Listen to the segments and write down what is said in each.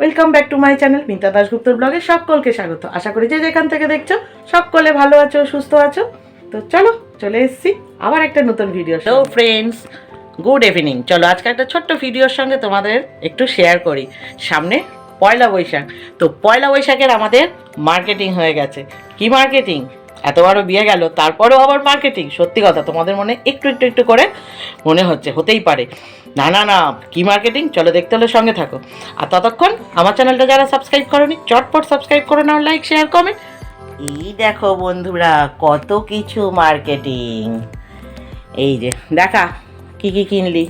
Welcome back to my channel Mita দাসগুপ্তর ব্লগে সকলকে স্বাগত। আশা করি যে যেখান থেকে দেখছ সকলে ভালো আছো সুস্থ আছো। তো চলো চলে এসেছি আবার একটা নতুন video hello friends good evening চলো আজকে একটা ছোট্ট ভিডিওর সঙ্গে তোমাদের একটু শেয়ার করি। সামনে পয়লা বৈশাখ। তো পয়লা বৈশাখের আমাদের মার্কেটিং হয়ে গেছে। কি মার্কেটিং এতবারও বিয়ে গেল তারপরেও আবার মার্কেটিং সত্যি কথা তোমাদের মনে একটু একটু একটু করে মনে হচ্ছে হতেই পারে। না না না কি মার্কেটিং চলো দেখতে হলে সঙ্গে থাকো। আর ততক্ষণ আমার চ্যানেলটা যারা সাবস্ক্রাইব করোনি চটপট সাবস্ক্রাইব করে নাও লাইক শেয়ার কমেন্ট এই দেখো বন্ধুরা কত কিছু মার্কেটিং এই যে দেখা কি কি কিনলি?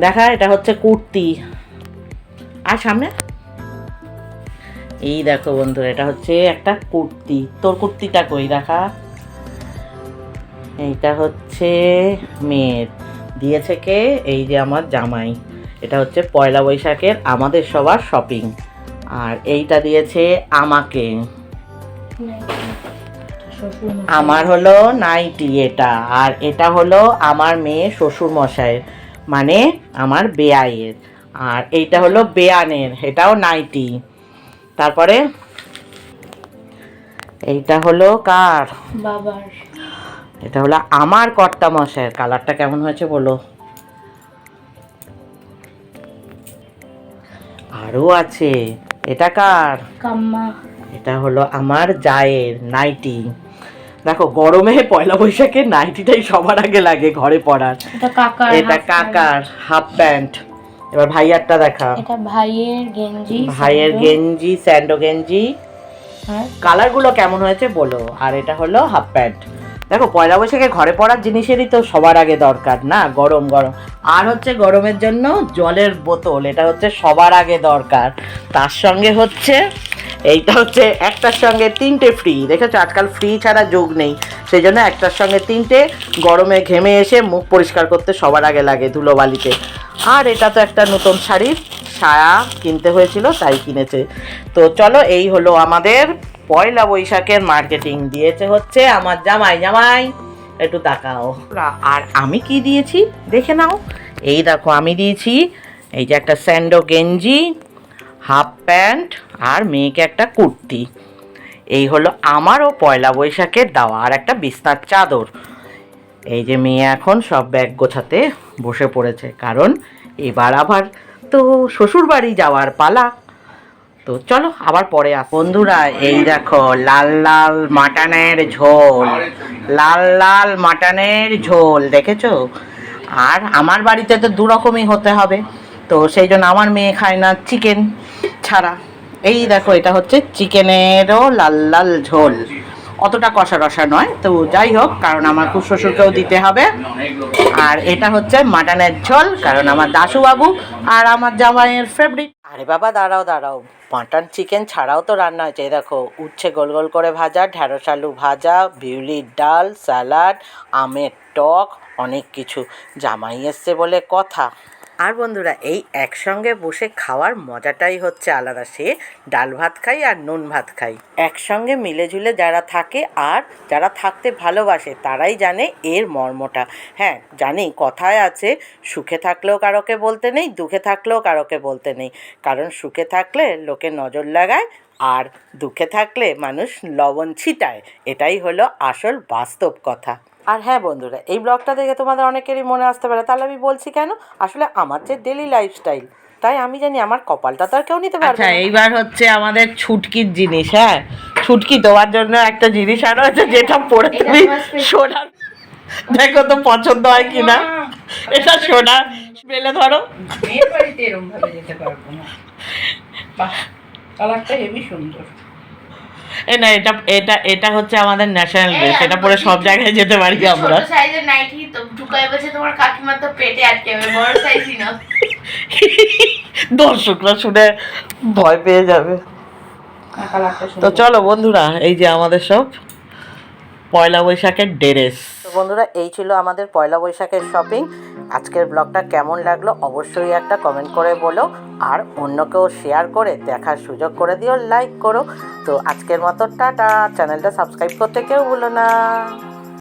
দেখা এটা হচ্ছে কুর্তি। আর সামনে? এই দেখো বন্ধুরা এটা হচ্ছে একটা কুর্তি। তোর কুর্তিটা কই? দেখা। এইটা হচ্ছে মেয়ের। দিয়েছে কে? এই যে আমার জামাই। এটা হচ্ছে পয়লা বৈশাখের আমাদের সবার শপিং। আর এইটা দিয়েছে আমাকে। আমার হলো নাইটি এটা। আর এটা হলো আমার মেয়ে শ্বশুর মশাইয়ের মানে আমার বেয়াইয়ের আর এইটা হলো বেয়ানের এটাও নাইটি। তারপরে? এইটা হলো কার? বাবার। এটা হলো আমার কর্তা মশাইয়ের। কালারটা কেমন হয়েছে বলো? আরও আছে। এটা কার? কাম্মা। এটা হলো আমার জায়ের নাইটি। দেখো গরমে পয়লা বৈশাখে নাইটিটাই সবার আগে লাগে ঘরে পড়ার এটা কাকার হাফ প্যান্ট এবার ভাইয়ারটা দেখা। এটা ভাইয়ের গেঞ্জি ভাইয়ের। গেঞ্জি স্যান্ডো গেঞ্জি। কালারগুলো কেমন হয়েছে বলো। আর এটা হলো হাফ প্যান্ট। দেখো পয়লা বৈশাখে ঘরে পড়ার জিনিসেরই তো সবার আগে দরকার না? গরম গরম। আর হচ্ছে গরমের জন্য জলের বোতল এটা হচ্ছে সবার আগে দরকার। তার সঙ্গে হচ্ছে এইটা হচ্ছে একটার সঙ্গে তিনটে ফ্রি দেখেছ? আজকাল ফ্রি ছাড়া যোগ নেই। সেই জন্য একটার সঙ্গে তিনটে, গরমে ঘেমে এসে মুখ পরিষ্কার করতে সবার আগে লাগে ধুলোবালিতে। আর এটা তো একটা নতুন শাড়ির সায়া কিনতে হয়েছিল, তাই কিনেছে। তো চলো, এই হলো আমাদের পয়লা বৈশাখের মার্কেটিং দিয়েছে হচ্ছে আমার জামাই। জামাই, একটু তাকাও। আর আমি কি দিয়েছি? দেখে নাও। এই দেখো, আমি দিয়েছি এই যে একটা স্যান্ডো গেঞ্জি হাফ প্যান্ট আর মেয়েকে একটা কুর্তি। এই হলো আমারও পয়লা বৈশাখের দেওয়া আর একটা বিছনার চাদর। এই যে মেয়ে এখন সব ব্যাগ গোছাতে বসে পড়েছে, কারণ এবার আবার তো শ্বশুর বাড়ি যাওয়ার পালা। তো চলো আবার পরে বন্ধুরা, এই দেখো লাল লাল মাটনের ঝোল, লাল লাল মাটনের ঝোল, দেখেছ? আর আমার বাড়িতে তো দু রকমই হতে হবে। তো সেই জন্য আমার মেয়ে খায় না চিকেন ছাড়া। এই দেখো, এটা হচ্ছে চিকেনেরও লাল লাল ঝোল। অতটা কষা রসা নয়, তো যাই হোক, কারণ আমার খুব শ্বশুরকেও দিতে হবে। আর এটা হচ্ছে মাটনের ঝোল, কারণ আমার দাশুবাবু আর আমার জামাইয়ের ফেভারিট আরে বাবা, দাঁড়াও দাঁড়াও। মাটন চিকেন ছাড়াও তো রান্না হয়েছে। দেখো, উচ্ছে গোল গোল করে ভাজা, ঢ্যাঁড়স আলু ভাজা, বিউলির ডাল, স্যালাড, আমের টক, অনেক কিছু। জামাই এসছে বলে কথা। আর বন্ধুরা, এই একসঙ্গে বসে খাওয়ার মজাটাই হচ্ছে আলাদা। সে ডাল ভাত খাই আর নুন ভাত খাই। একসঙ্গে মিলে ঝুলে যারা থাকে আর যারা থাকতে ভালোবাসে, তারাই জানে এর মর্মটা। হ্যাঁ জানি, কথায় আছে, সুখে থাকলেও কারোকে বলতে নেই, দুঃখে থাকলেও কারোকে বলতে নেই। কারণ সুখে থাকলে লোকে নজর লাগায়, আর দুঃখে থাকলে মানুষ লবণ ছিটায়। এটাই হলো আসল বাস্তব কথা। আর হ্যাঁ বন্ধুরা এই ব্লগটা দেখে তোমাদের অনেকেরই মনে আসতে পারে তাহলে আমি বলছি কেন? আসলে আমার যে ডেলি লাইফস্টাইল তাই আমি জানি আমার কপালটা তো আর কেউ নিতে পারবে আচ্ছা এইবার হচ্ছে আমাদের ছুটকির জিনিস হ্যাঁ? ছুটকি দেওয়ার জন্য একটা জিনিস আরও আছে যেটা পরে তুমি তোমার সোনার দেখো তো পছন্দ হয় কিনা এটা সোনা বেলে ধরো। মেয়ের বাড়িতে এরকম ভাবে যেতে পারব না। বাহ কালারটা হেভি সুন্দর। এ না এটা এটা এটা হচ্ছে আমাদের ন্যাশনাল ড্রেস এটা পরে সব জায়গায় যেতে পারি আমরা। ছোট সাইজের নাইটি তো ঢুকাই বসে তোমার কাকিমার তো পেটে আটকে যাবে বড় সাইজই না। দর্শকরা শুনে ভয় পেয়ে যাবে। তো চলো বন্ধুরা এই যে আমাদের সব পয়লা বৈশাখের ড্রেস তো বন্ধুরা এই ছিল আমাদের পয়লা বৈশাখের শপিং আজকের ব্লগটা কেমন লাগল অবশ্যই একটা কমেন্ট করে বলো আর অন্যকেও শেয়ার করে দেখার সুযোগ করে দিও লাইক করো। তো আজকের মতো টাটা। চ্যানেলটা সাবস্ক্রাইব করতে কেউ ভুলো না।